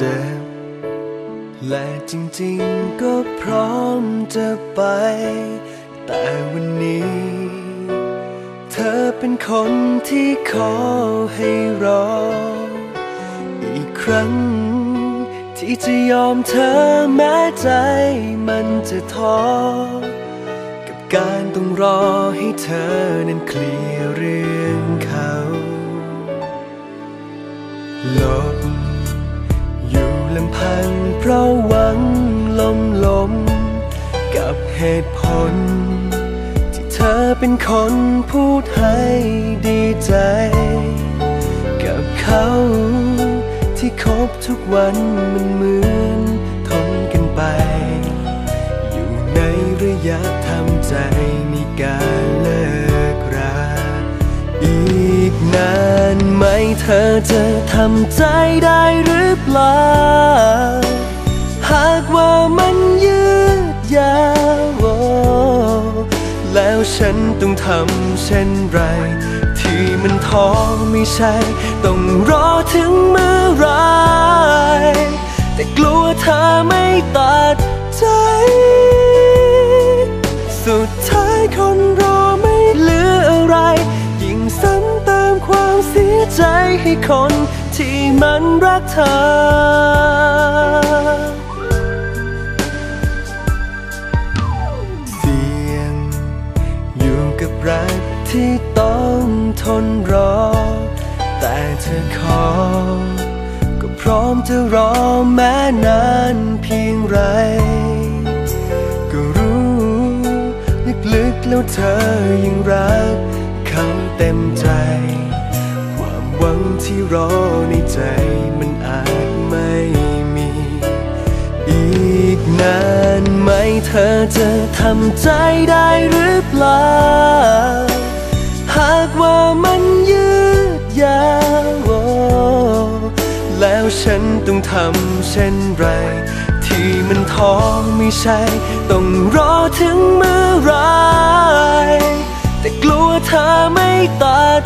เจ็บ และจริงๆก็พร้อมจะไป แต่วันนี้ เธอเป็นคนที่ขอให้รอ อีกครั้ง ที่จะยอมเธอแม้ใจมันจะท้อกับการต้องรอให้เธอนั้นเคลียร์เรื่องเขาหลบอยู่ ลำพังเพราะหวังลมลม กับเหตุผล ที่เธอเป็นคนพูดให้ดีใจ กับเขาที่คบทุกวันมันเหมือนทนกันไป อยู่ในระยะทำใจในการเลิกราอีกนานไหมเธอจะทำใจได้หรือ ลา หากว่ามันยืดยาวแล้วฉันต้องทำเช่นไร ที่มันท้อไม่ใช่ ต้องรอถึงเมื่อไร แต่กลัวเธอไม่ตัดใจ สุดท้ายคนรอไม่เหลืออะไร ยิ่งซ้ำเติมความเสียใจให้คน ที่มันรักเธอ เสี่ยง อยู่กับรักที่ต้องทนรอ แต่เธอขอ ก็พร้อมจะรอแม้นานเพียงไร ก็รู้ลึกๆแล้วเธอยังรักเขาเต็มใจ หวังที่รอในใจมันอาจไม่มี อีกนานไหมเธอจะทำใจได้หรือเปล่า หากว่ามันยืดยาวแล้วฉันต้องทำเช่นไร ที่มันท้อไม่ใช่ ต้องรอถึงเมื่อไรแต่กลัวเธอไม่ตัด